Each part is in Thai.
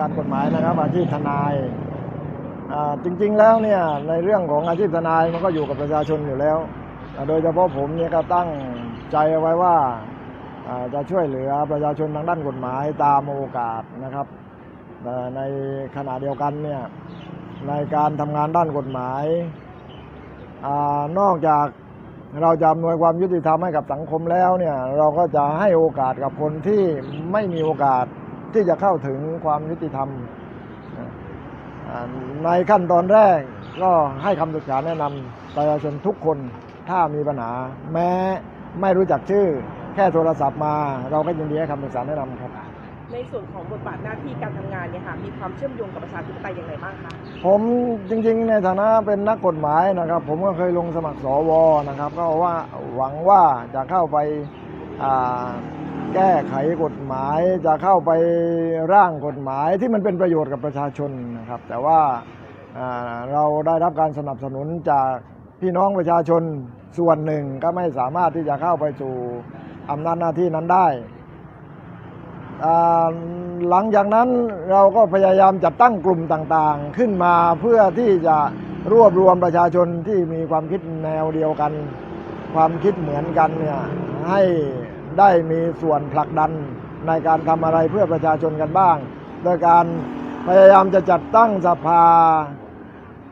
การกฎหมายนะครับ อาชีพทนายอ่าจริงๆแล้วเนี่ยในเรื่องของอาชีพทนายมันก็อยู่กับประชาชนอยู่แล้ว โดยเฉพาะผมเนี่ยก็ตั้งใจเอาไว้ว่าอ่าจะช่วยเหลือประชาชนทางด้านกฎหมายตามโอกาสนะครับแต่ในขณะเดียวกันเนี่ยในการทำงานด้านกฎหมายอานอกจากเราจะอำนวยความยุติธรรมให้กับสังคมแล้วเนี่ยเราก็จะให้โอกาสกับคนที่ไม่มีโอกาส ที่จะเข้าถึงความยุติธรรมอ่าในขั้นตอนแรกก็ให้คำศึกษาแนะนำประชาชนทุกคนถ้ามีปัญหา แม้ไม่รู้จักชื่อ แค่โทรศัพท์มา เราก็ยินดีให้คำศึกษาแนะนำครับในส่วนของบทบาทหน้าที่การทำงานเนี่ยค่ะมีความเชื่อมโยงกับประชาธิปไตยอย่างไรบ้างคะผมจริงๆ ในฐานะเป็นนักกฎหมายนะครับ ผมก็เคยลงสมัครสวนะครับ ก็ว่าหวังว่าจะเข้าไปอ่า แก้ไขกฎหมายจะเข้าไปร่างกฎหมายที่มันเป็นประโยชน์กับประชาชนนะครับ แต่ว่าเราได้รับการสนับสนุนจากพี่น้องประชาชนส่วนหนึ่งก็ไม่สามารถที่จะเข้าไปสู่อำนาจหน้าที่นั้นได้หลังจากนั้นเราก็พยายามจัดตั้งกลุ่มต่างๆ ขึ้นมาเพื่อที่จะรวบรวมประชาชนที่มีความคิดแนวเดียวกัน ความคิดเหมือนกันเนี่ยให้ ได้มีส่วนผลักดันในการทำอะไรเพื่อประชาชนกันบ้าง โดยการพยายามจะจัดตั้งสภา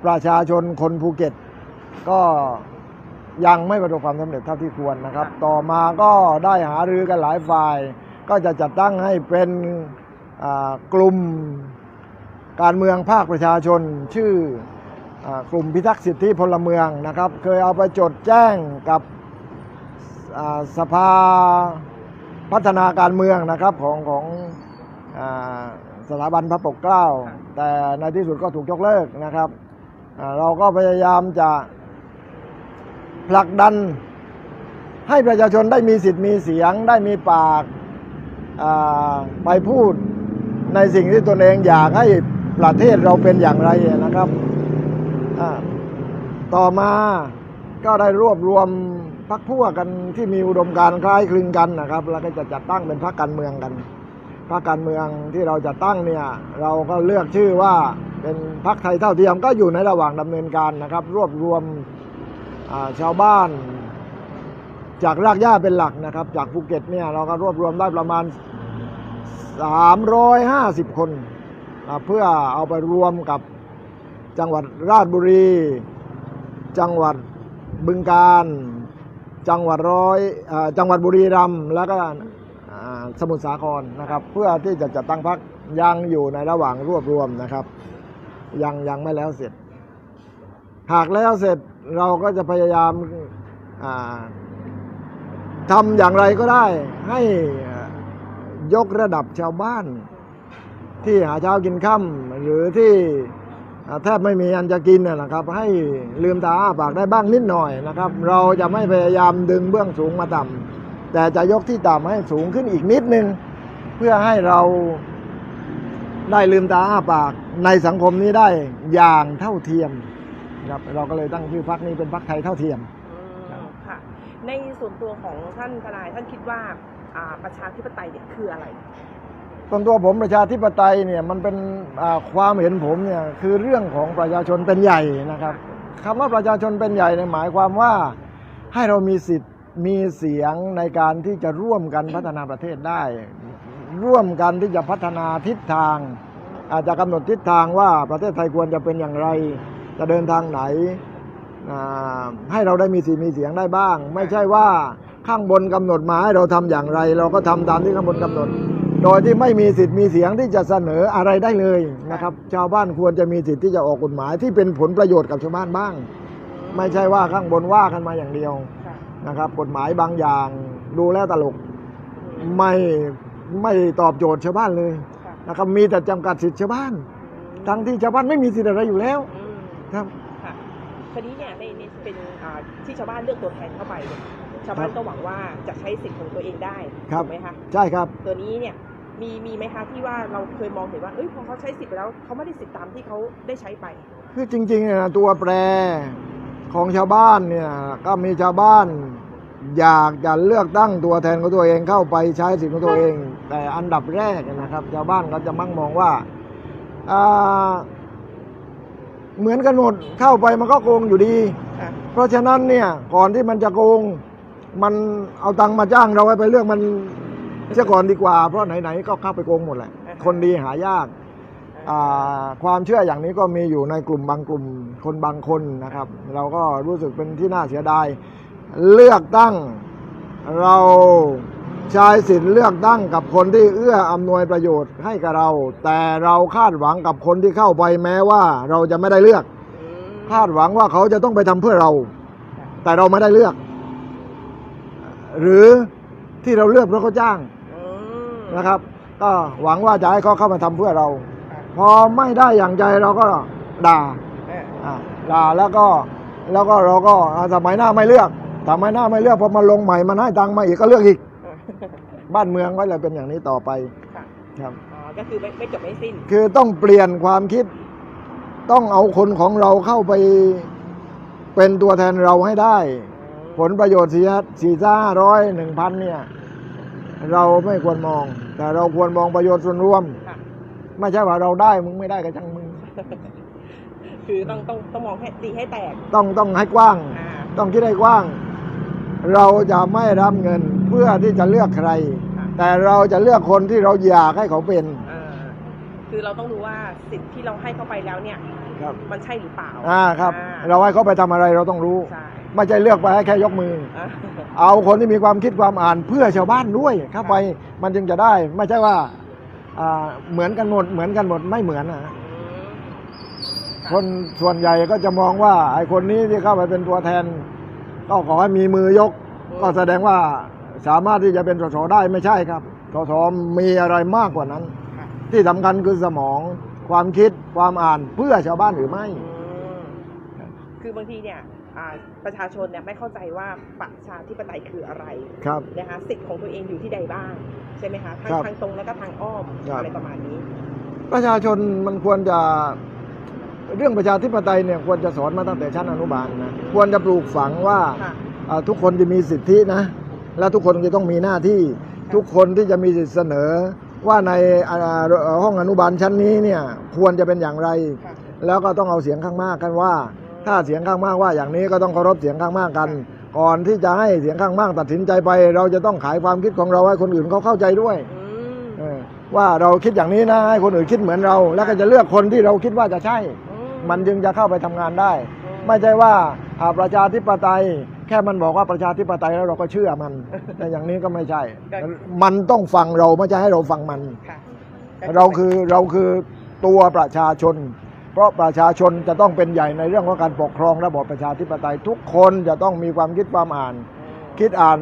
ประชาชนคนภูเก็ต ก็ยังไม่ประสบความสำเร็จเท่าที่ควรนะครับ ต่อมาก็ได้หารือกันหลายฝ่าย ก็จะจัดตั้งให้เป็นอ่ากลุ่มการเมืองภาคประชาชน ชื่ออากลุ่มพิทักษ์สิทธิพลเมืองนะครับ เคยเอาไปจดแจ้งกับอ่า สภาพัฒนาการเมืองนะครับของของอาสถาบันพระปกเกล้า แต่ในที่สุดก็ถูกยกเลิกนะครับอ่าเราก็พยายามจะผลักดันให้ประชาชนได้มีสิทธิ์มีเสียง ได้มีปากอ่าไปพูดในสิ่งที่ตนเองอยากให้ประเทศเราเป็นอย่างไรนะครับอาต่อมาก็ได้รวบรวม พักพวกกันที่มีอุดมการคล้ายคลึงกันนะครับ แล้วก็จะจัดตั้งเป็นพรรคการเมืองกันพรรคการเมืองที่เราจะตั้งเนี่ยเราก็เลือกชื่อว่าเป็นพรรคไทยเท่าเทียมก็อยู่ในระหว่างดำเนินการนะครับ รวบรวมาชาวบ้าน จากรากหญ้าเป็นหลักนะครับ จากภูเก็ตเนี่ยเราก็รวบรวมได้ประมาณ 350 คนอ่าเพื่อเอาไปรวมกับจังหวัดราชบุรี จังหวัดบึงกาฬ จังหวัดร้อยจังหวัดบุรีรัมย์แล้วก็สมุทรสาครนะครับ เพื่อที่จะจัดตั้งพรรคยังอยู่ในระหว่างรวบรวมนะครับ ยังยังไม่แล้วเสร็จ หากแล้วเสร็จเราก็จะพยายามาทำอย่างไรก็ได้ ให้ยกระดับชาวบ้านที่หาเช้ากินค่ำหรือที่ แทบไม่มีอันจะกินนะครับ ให้ลืมตาอ้าปากได้บ้างนิดหน่อยนะครับ เราจะไม่พยายามดึงเบื้องสูงมาต่ำแต่จะยกที่ต่ำให้สูงขึ้นอีกนิดนึง เพื่อให้เราได้ลืมตาอ้าปากในสังคมนี้ได้อย่างเท่าเทียมครับเราก็เลยตั้งชื่อพรรคนี้เป็นพรรคไทยเท่าเทียมอืมค่ะในส่วนตัวของท่านทนายท่านคิดว่าอ่าประชาธิปไตยเนี่ยคืออะไร ส่วนตัวผมประชาธิปไตยเนี่ยมันเป็นความเห็นผมเนี่ยคือเรื่องของประชาชนเป็นใหญ่นะครับคำว่าประชาชนเป็นใหญ่เนี่ยหมายความว่าให้เรามีสิทธิ์มีเสียงในการที่จะร่วมกันพัฒนาประเทศได้ ร่วมกันที่จะพัฒนาทิศทาง อาจจะกำหนดทิศทางว่าประเทศไทยควรจะเป็นอย่างไร จะเดินทางไหน ให้เราได้มีสิทธิ์มีเสียงได้บ้าง ไม่ใช่ว่าข้างบนกำหนดมาให้เราทำอย่างไร เราก็ทำตามที่ข้างบนกำหนด โดยที่ไม่มีสิทธิ์มีเสียงที่จะเสนออะไรได้เลยนะครับ ชาวบ้านควรจะมีสิทธิ์ที่จะออกกฎหมายที่เป็นผลประโยชน์กับชาวบ้านบ้าง ไม่ใช่ว่าข้างบนว่ากันมาอย่างเดียวค่ะนะครับ กฎหมายบางอย่างดูแล้วตลกไม่ไม่ตอบโจทย์ชาวบ้านเลยค่ะนะครับมีแต่จำกัดสิทธิชาวบ้าน ทั้งที่ชาวบ้านไม่มีสิทธิ์อะไรอยู่แล้วอืมครับค่ะคราวนี้เนี่ยในในเป็นอ่าที่ชาวบ้านเลือกตัวแทนเข้าไปเนี่ยชาวบ้านก็หวังว่าจะใช้สิทธิ์ของตัวเองได้ครับถูกไหมคะใช่ครับ ตัวนี้เนี่ย มีมีไหมคะที่ว่าเราเคยมองเห็นว่าเอ้ยพอเขาใช้สิทธิ์ไปแล้วเขาไม่ได้สิทธิ์ตามที่เขาได้ใช้ไป คือจริงๆเนี่ยนะตัวแปรของชาวบ้านเนี่ยก็มีชาวบ้าน อยากจะเลือกตั้งตัวแทนของตัวเองเข้าไปใช้สิทธิ์ของตัวเอง แต่อันดับแรกนะครับ ชาวบ้านก็จะมั่งมองว่าเหมือนกันหมดเข้าไปมันก็โกงอยู่ดี เพราะฉะนั้นเนี่ยก่อนที่มันจะโกงมันเอาตังค์มาจ้างเราไปเลือกมัน เสียก่อนดีกว่า เพราะไหนๆก็เข้าไปโกงหมดแหละ คนดีหายากอ่าความเชื่ออย่างนี้ก็มีอยู่ในกลุ่มบางกลุ่มคนบางคนนะครับ เราก็รู้สึกเป็นที่น่าเสียดาย เลือกตั้งเราใช้สิทธิ์เลือกตั้งกับคนที่เอื้ออำนวยประโยชน์ให้กับเรา แต่เราคาดหวังกับคนที่เข้าไปแม้ว่าเราจะไม่ได้เลือกอืมคาดหวังว่าเขาจะต้องไปทำเพื่อเรา แต่เราไม่ได้เลือก หรือที่เราเลือกเพราะเขาจ้างอืม นะครับ ก็หวังว่าจะให้เขาเข้ามาทำเพื่อเราค่ะพอไม่ได้อย่างใจเราก็ด่าเอออ่าด่าแล้วก็แล้วก็เราก็อ่าสมัยหน้าไม่เลือกสมัยหน้าไม่เลือกพอมาลงใหม่มันให้ตังค์มาอีกก็เลือกอีกเออบ้านเมืองก็เลยเป็นอย่างนี้ต่อไปค่ะครับอ๋อก็คือไม่ไม่จบไม่สิ้น คือต้องเปลี่ยนความคิด ต้องเอาคนของเราเข้าไปเป็นตัวแทนเราให้ได้ ผลประโยชน์สี่สี่ห้าร้อยหนึ่งพันเนี่ย เราไม่ควรมอง แต่เราควรมองประโยชน์ส่วนรวม ค่ะ ไม่ใช่ว่าเราได้มึงไม่ได้ก็ช่างมึง คือต้องต้องต้องมองให้ตีให้แตก ต้องต้องให้กว้าง อ่า ต้องคิดให้กว้าง เราจะไม่รับเงินเพื่อที่จะเลือกใคร ค่ะ แต่เราจะเลือกคนที่เราอยากให้เขาเป็นเออคือเราต้องรู้ว่าสิทธิ์ที่เราให้เข้าไปแล้วเนี่ย ครับมันใช่หรือเปล่าอ่าครับ อ่เราให้เขาไปทำอะไรเราต้องรู้ ใช่ ไม่ใช่เลือกไปให้แค่ยกมืออ่าเอาคนที่มีความคิดความอ่านเพื่อชาวบ้านด้วยเข้าไปมันจึงจะได้ ไม่ใช่ว่าอ่าเหมือนกันหมดเหมือนกันหมดไม่เหมือนนะอืมคนส่วนใหญ่ก็จะมองว่าไอ้คนนี้ที่เข้าไปเป็นตัวแทน ก็ขอให้มีมือยก ก็แสดงว่าสามารถที่จะเป็นสสได้ไม่ใช่ครับสสมีอะไรมากกว่านั้นค่ะที่สำคัญคือสมองความคิดความอ่านเพื่อชาวบ้านหรือไม่อืม คือบางทีเนี่ยอ่าประชาชนเนี่ยไม่เข้าใจว่าประชาธิปไตยคืออะไรครับนะคะสิทธิ์ของตัวเองอยู่ที่ใดบ้างใช่ไหมคะทั้งครับทางตรงแล้วก็ทางอ้อมครับอะไรประมาณนี้ ประชาชนมันควรจะเรื่องประชาธิปไตยเนี่ยควรจะสอนมาตั้งแต่ชั้นอนุบาลนะควรจะปลูกฝังว่าค่ะอ่าทุกคนจะมีสิทธินะ และทุกคนจะต้องมีหน้าที่ทุกคนที่จะมีสิทธิเสนอว่าในอ่าห้องอนุบาลชั้นนี้เนี่ยควรจะเป็นอย่างไรค่ะแล้วก็ต้องเอาเสียงข้างมากกันว่า ถ้าเสียงข้างมากว่าอย่างนี้ก็ต้องเคารพเสียงข้างมากกัน ก่อนที่จะให้เสียงข้างมากตัดสินใจไป เราจะต้องขายความคิดของเราให้คนอื่นเขาเข้าใจด้วยอืมเออว่าเราคิดอย่างนี้นะให้คนอื่นคิดเหมือนเรา แล้วก็จะเลือกคนที่เราคิดว่าจะใช่อืมันจึงจะเข้าไปทำงานได้อืไม่ใช่ว่าอ่าประชาธิปไตย แค่มันบอกว่าประชาธิปไตยแล้วเราก็เชื่อมัน แต่อย่างนี้ก็ไม่ใช่ มันต้องฟังเราไม่ใช่ให้เราฟังมันค่ะเราคือเราคือตัวประชาชนเพ ราะประชาชนจะต้องเป็นใหญ่ในเรื่องของการปกครองระบอบประชาธิปไตยทุกคนจะต้องมีความคิดความอ่าน คิดอ่าน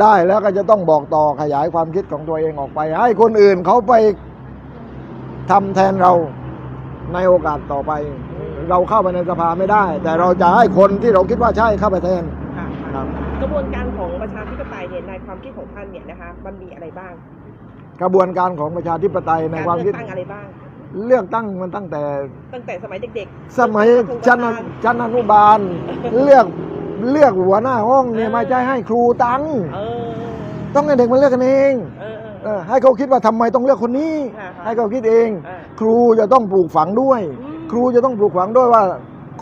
ได้แล้วก็จะต้องบอกต่อขยายความคิดของตัวเองออกไป ให้คนอื่นเขาไปทำแทนเราในโอกาสต่อไป เราเข้าไปในสภาไม่ได้ แต่เราจะให้คนที่เราคิดว่าใช่เข้าไปแทนค่ะครัค่ะบกระบวนการของประชาธิปไตยเนี่ยในความคิดของท่านเนี่ยนะคะมันมีอะไรบ้าง กระบวนการของประชาธิปไตยในการความเลืคิอดกตั้งอะไรบ้าง เลือกตั้งมันตั้งแต่ตั้งแต่สมัยเด็กสมัยชั้นอชั้นอนุบาล เลือกเลือกหัวหน้าห้องเนี่ยไม่ใช่ให้ครูตังค์ๆเออต้องให้เด็กมันเลือกกันเองเออเออให้เขาคิดว่าทำไมต้องเลือกคนนี้ค่ะค่ะให้เขาคิดเองเออครูจะต้องปลูกฝังด้วยอืมครูจะต้องปลูกฝังด้วยว่า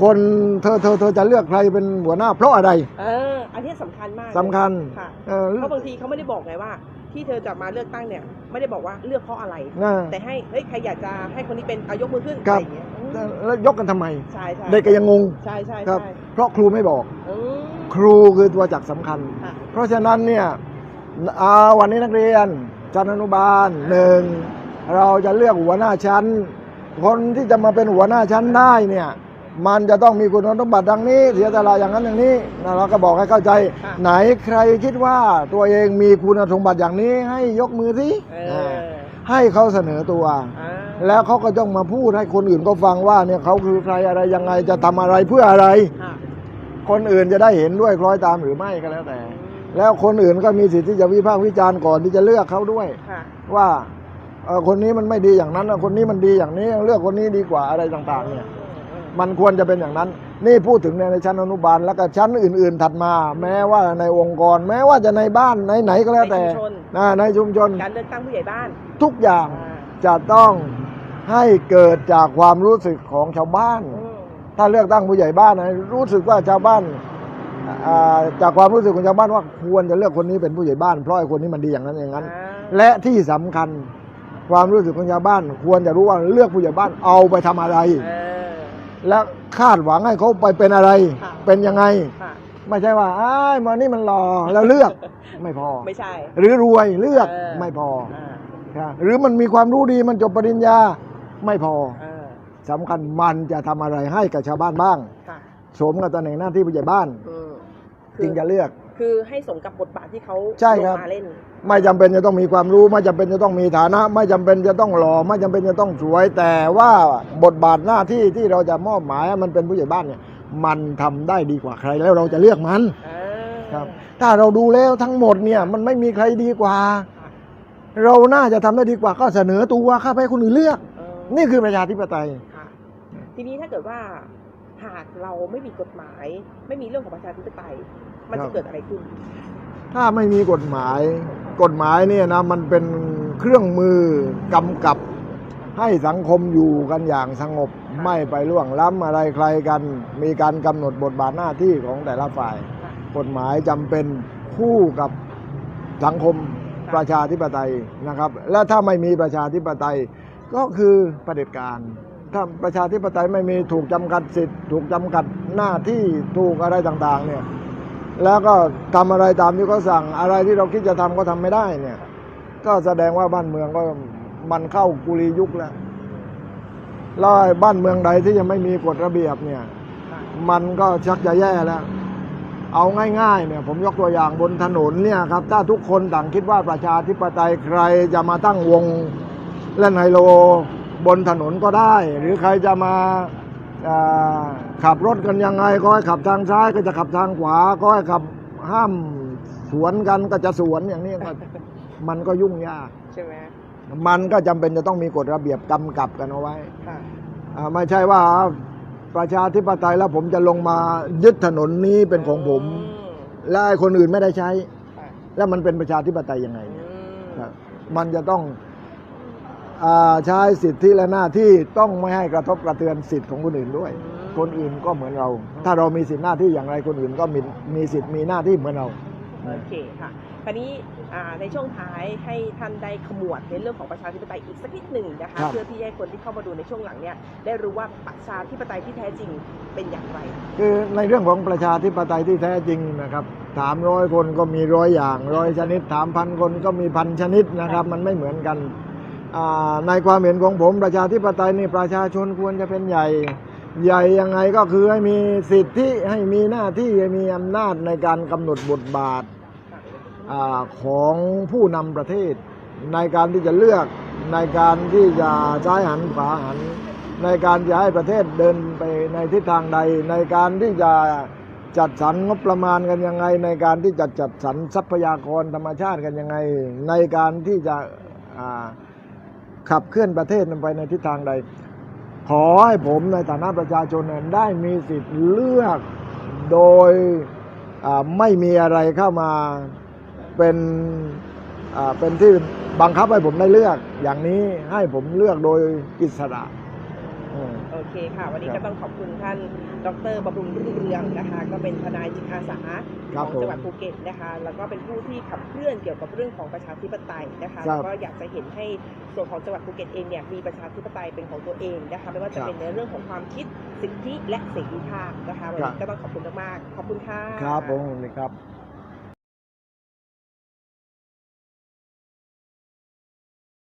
คนเธอเธอเธอจะเลือกใครเป็นหัวหน้าเพราะอะไร เออ อันนี้สำคัญมากสำคัญค่ะเออเพราะบางทีเขาไม่ได้บอกไงว่า ที่เธอจะมาเลือกตั้งเนี่ย ไม่ได้บอกว่าเลือกเพราะอะไรนะแต่ให้เฮ้ยใครอยากจะให้คนนี้เป็นอายกมือขึ้นคอะรัไรบอย่างเงี้ยอืมแล้วยกกันทำไม ใช่ใช่เด็กก็ยังงงใช่ใช่ครับใช่เพราะครูไม่บอก อืมครูคือตัวจักรสำคัญ ค่ะ เพราะฉะนั้นเนี่ยอ่าวันนี้นักเรียนชั้นอนุบาลหนึ่งเราจะเลือกหัวหน้าชั้น คนที่จะมาเป็นหัวหน้าชั้นได้เนี่ย มันจะต้องมีคุณสมบัติดังนี้ เสียสละอย่างนั้นอย่างนี้นะเราก็บอกให้เข้าใจค่ะไหนใครคิดว่าตัวเองมีคุณสมบัติอย่างนี้ ให้ยกมือสิเออให้เขาเสนอตัวอ่าแล้วเขาก็ต้องมาพูดให้คนอื่นก็ฟังว่าเนี่ยเขาคือใครอะไรยังไงจะทำอะไรเพื่ออะไรค่ะคนอื่นจะได้เห็นด้วยคล้อยตามหรือไม่ก็แล้วแต่ แล้วคนอื่นก็มีสิทธิ์ที่จะวิพากษ์วิจารณ์ก่อนที่จะเลือกเขาด้วยค่ะว่าเอ่อคนนี้มันไม่ดีอย่างนั้นคนนี้มันดีอย่างนี้เลือกคนนี้ดีกว่าอะไรต่าง ๆ เนี่ย มันควรจะเป็นอย่างนั้น นี่พูดถึงในชั้นอนุบาลแล้วก็ชั้นอื่น ๆ ถัดมา แม้ว่าในองค์กร แม้ว่าจะในบ้านไหนๆก็แล้วแต่ในชุมชน อ่าในชุมชนการเลือกตั้งผู้ใหญ่บ้านทุกอย่างอ่าจะต้องให้เกิดจากความรู้สึกของชาวบ้าน อืมถ้าเลือกตั้งผู้ใหญ่บ้านนะรู้สึกว่าชาวบ้านอ่าจากความรู้สึกของชาวบ้านว่าควรจะเลือกคนนี้เป็นผู้ใหญ่บ้านเพราะไอ้คนนี้มันดีอย่างนั้นอย่างนั้น อ่าและที่สำคัญความรู้สึกของชาวบ้าน ควรจะรู้ว่าเลือกผู้ใหญ่บ้านเอาไปทำอะไร เออ และคาดหวังให้เขาไปเป็นอะไร ค่ะ เป็นยังไง ค่ะ ไม่ใช่ว่าอ้ายมานี่มันหล่อแล้วเลือกไม่พอ ไม่ใช่ หรือรวยเลือกเออ ไม่พออ่าครับหรือมันมีความรู้ดีมันจบปริญญาไม่พอเออสำคัญมันจะทำอะไรให้กับชาวบ้านบ้างค่ะ สมกับตำแหน่งหน้าที่ผู้ใหญ่บ้าน อืมจึงจะเลือก คือให้สมกับบทบาทที่เขาใช่ครับ ลงมาเล่น ไม่จำเป็นจะต้องมีความรู้ ไม่จำเป็นจะต้องมีฐานะ ไม่จำเป็นจะต้องหล่อไม่จำเป็นจะต้องสวย แต่ว่าบทบาทหน้าที่ที่เราจะมอบหมายให้มันเป็นผู้ใหญ่บ้านเนี่ย มันทำได้ดีกว่าใครแล้วเราจะเลือกมันอ่าครับ ถ้าเราดูแล้วทั้งหมดเนี่ยมันไม่มีใครดีกว่าค่ะเราน่าจะทำได้ดีกว่าก็เสนอตัวข้าไปให้คนอื่นเลือก เออนี่คือประชาธิปไตย ค่ะทีนี้ถ้าเกิดว่า หากเราไม่มีกฎหมาย ไม่มีเรื่องของประชาธิปไตยมันจะเกิดอะไรขึ้น ถ้าไม่มีกฎหมาย กฎหมายเนี่ยนะมันเป็นเครื่องมือกำกับให้สังคมอยู่กันอย่างสงบไม่ไปล่วงล้ำอะไรใครกัน มีการกำหนดบทบาทหน้าที่ของแต่ละฝ่าย กฎหมายจำเป็นคู่กับสังคมประชาธิปไตยนะครับ และถ้าไม่มีประชาธิปไตยก็คือประเผด็จการ ถ้าประชาธิปไตยไม่มีถูกจำกัดสิทธิ์ ถูกจำกัดหน้าที่ถูกอะไรต่างๆ เนี่ย แล้วก็ทำอะไรตามที่เขาสั่งอะไรที่เราคิดจะทำก็ทำไม่ได้เนี่ย ก็แสดงว่าบ้านเมืองก็มันเข้ากุลียุคแล้วแล้วไอ้บ้านเมืองใดที่ยังไม่มีกฎระเบียบเนี่ย มันก็ชักจะแย่แล้ว เอาง่ายๆเนี่ย ผมยกตัวอย่างบนถนนเนี่ยครับ ถ้าทุกคนต่างคิดว่าประชาธิปไตยใครจะมาตั้งวงเล่นไฮโล บนถนนก็ได้ หรือใครจะมาอ่าขับรถกันยังไงก็ให้ขับทางซ้ายก็จะขับทางขวาก็ให้ขับห้ามสวนกันก็จะสวนอย่างนี้ก็มันก็ยุ่งยากใช่ไหมมันก็จำเป็นจะต้องมีกฎระเบียบกำกับกันเอาไว้ค่ะอ่าไม่ใช่ว่าประชาธิปไตยแล้วผมจะลงมายึดถนนนี้เป็นของผมอืมและไอ้คนอื่นไม่ได้ใช้ค่ะแล้วมันเป็นประชาธิปไตยยังไงอืเนี่ยมครับมันจะต้องอา ใช้สิทธิและหน้าที่ต้องไม่ให้กระทบกระเทือนสิทธิ์ของคนอื่นด้วย คนอื่นก็เหมือนเรา ถ้าเรามีสิทธิหน้าที่อย่างไรคนอื่นก็มีมีสิทธิ์มีหน้าที่เหมือนเรา โอเคค่ะคราวนี้อ่าในช่วงท้ายให้ท่านได้ขมวดในเรื่องของประชาธิปไตยอีกสักนิดหนึ่งนะคะครับเพื่อที่ให้คนที่เข้ามาดูในช่วงหลังเนี่ยได้รู้ว่าประชาธิปไตยที่แท้จริงเป็นอย่างไร คือในเรื่องของประชาธิปไตยที่แท้จริงนะครับถามร้อยคนก็มีร้อยอย่างร้อยชนิด ถามพันคนก็มีพันชนิดนะครับ มันไม่เหมือนกันอ่า ในความเห็นของผมประชาธิปไตยนี่ประชาชนควรจะเป็นใหญ่ ใหญ่ยังไงก็คือให้มีสิทธิให้มีหน้าที่ให้มีอำนาจในการกำหนดบทบาทอของผู้นำประเทศ ในการที่จะเลือกในการที่จะซ้หันขวาหัน ในการจะให้ประเทศเดินไปในทิศทางใด ในการที่จะจัดสรรงบประมาณกันยังไง ในการที่จะจัดสรรทรัพยากรธรรมชาติกันยังไง ในการที่จะอ่า ขับเคลื่อนประเทศนไปในทิศทางใด ขอให้ผมในฐานะประชาชนได้มีสิทธิ์เลือกโดยไม่มีอะไรเข้ามาเป็นเป็นที่บังคับให้ผมได้เลือกอย่างนี้ให้ผมเลือกโดยอิสระ อืมโอเคค่ะ วันนี้ครัก็บต้องขอบคุณท่าน ดรบำรุงรุ่งเรืองนะคะ ก็เป็นทนายจิตอาสาครัขบองจังหวัดผมภูเก็ตนะคะ แล้วก็เป็นผู้ที่ขับเคลื่อนเกี่ยวกับเรื่องของประชาธิปไตยนะคะครัแล้บวก็อยากจะเห็นให้ส่วนของจังหวัดภูเก็ตเองเนี่ยมีประชาธิปไตยเป็นของตัวเองนะคะไม่ว่าจะครับเป็นในเรื่องของความคิดสิทธิและเสรีภาพนะคะวันครันี้บก็ต้องขอบคุณมากๆขอบคุณค่ะครับผมนี่ครับ